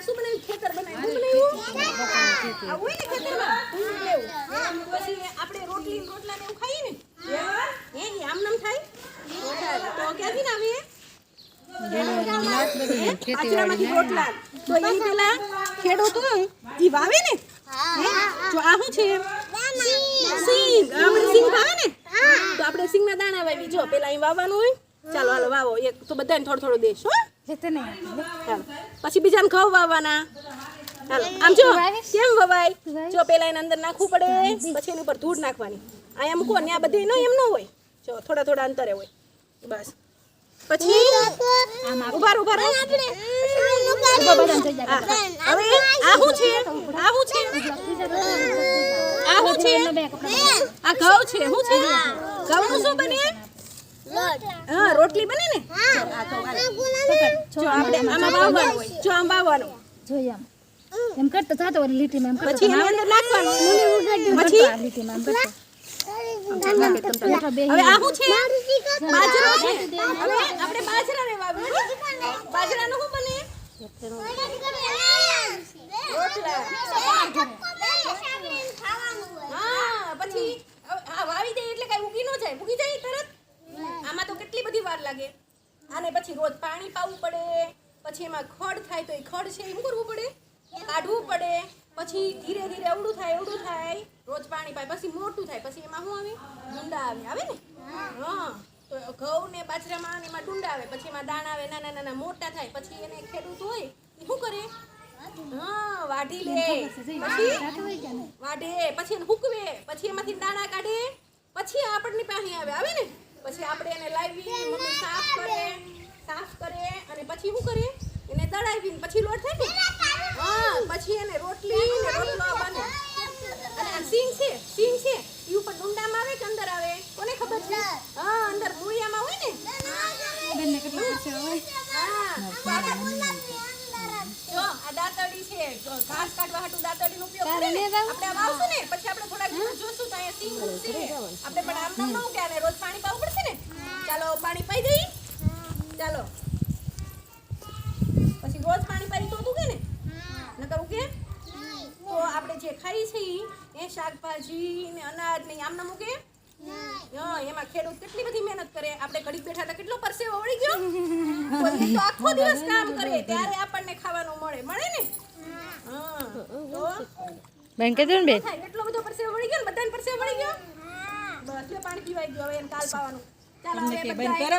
આ શું બનાવ્યું? ખેતર બનાવ્યું? શું બનાવ્યું? આ હોય ને ખેતરમાં? ભૂંડ લેવું. પછી આપણે રોટલી રોટલા ને એવું ખાઈએ ને? હે. આમ નામ થાય? તો ક્યાંથી ના આવે આચરામાંથી રોટલા. તો એ પેલા ખેડૂત ઈ વાવે ને? હે? જો આ શું છે? સિંગ. આપણે સિંગ ભાવે ને? તો આપણે સિંગના દાણા વાવી જો પેલા અહીં વાવવાનું હોય. ચાલો હાલો વાવો. એક તો બધાને થોડો થોડું દેશ હો. પછી બીજાને ઘઉં વાવવાના. હાલો આમ જો કેમ વવાય? જો પેલા એના અંદર નાખવું પડે. પછી એની ઉપર ધૂળ નાખવાની. અહીંયા મૂકો ને આ બધી નો એમ ન હોય. જો થોડા થોડા અંતરે હોય. બસ. પછી? ઊભા ઊભા રહો. હવે આ શું છે? આ શું છે? આ શું છે? આ ઘઉં છે. શું છે? ઘઉંનું શું બને? હા રોટલી બને ને જો આપણે આમાં વાવવાનું હોય જો આમ વાવવાનું જોઈએ આમ એમ કરતો થતો હોય લીટીમાં એમ કરતો પછી એની અંદર નાખવાનું પછી લીટીમાં એમ કરતો હવે આ શું છે બાજરો છે હવે આપણે બાજરાને વાવ્યું બાજરાનું શું બને રોટલા હા પછી હવે આ વાવી દે એટલે કઈ ઉગી ન જાય ઉગી જાય તરત આમાં તો કેટલી બધી વાર લાગે આને પછી રોજ પાણી પાવું પડે, પછી એમાં ખડ થાય તો એ ખડ છે એ કરવું પડે? કાઢવું પડે, પછી ધીરે ધીરે અવડું થાય અવડું થાય, રોજ પાણી પાય, પછી મોટું થાય, પછી એમાં શું આવે? ડુંડા આવે આવે ને? હા, તો ઘઉં ને બાજરામાં એમાં ડુંડા આવે, પછી એમાં દાણા આવે, નાના નાના મોટા થાય, પછી એને ખેડૂત હોય, એ શું કરે? હા, વાઢી લે, પછી વાઢે, પછી એને હૂકવે, પછી એમાંથી દાણા કાઢે, પછી આપણની પાસે આવે આવે ને? પછી આપણે એને લાવી મમ્મી સાફ કરે સાફ કરે અને પછી શું કરે એને દળાવી પછી લોટ થાય ને હા પછી એને રોટલી ને રોટલો બને અને આ સિંગ છે સિંગ છે એ ઉપર ડુંડામાં આવે કે અંદર આવે કોને ખબર છે હા અંદર મૂળિયામાં હોય ને હા જો આ દાંતરડી છે જો ઘાસ કાઢવા હાટુ દાંતરડીનો ઉપયોગ કરે ને આપણે આ વાવશું ને પછી આપણે થોડાક દિવસ જોશું તો અહીંયા સિંગ ઉગશે આપણે પણ આમ નામ ન ઉગે આને રોજ પાણી પાવું પડશે ને ચાલો પાણી પાઈ દઈ ચાલો. પછી રોજ પાણી પાઈ તો જ ને? નકર ઉગે? તો આપણે જે ખાઈ છે એ શાકભાજી ને અનાજ ને આમ નામ મૂકે એમાં ખેડૂત કેટલી બધી મહેનત કરે? આપણે ઘડીક બેઠા તો કેટલો પરસેવો વળી ગયો તો આખો દિવસ કામ કરીએ ત્યારે આપણને ખાવાનું મળે. મળે ને? બેન કે બેન. એટલો બધો પરસેવો વળી ગયો ને? બધાને પરસેવો વળી ગયો? બસ પાણી પીવાઈ ગયો હવે એને કાલ પાવાનું. ચાલો હવે બધા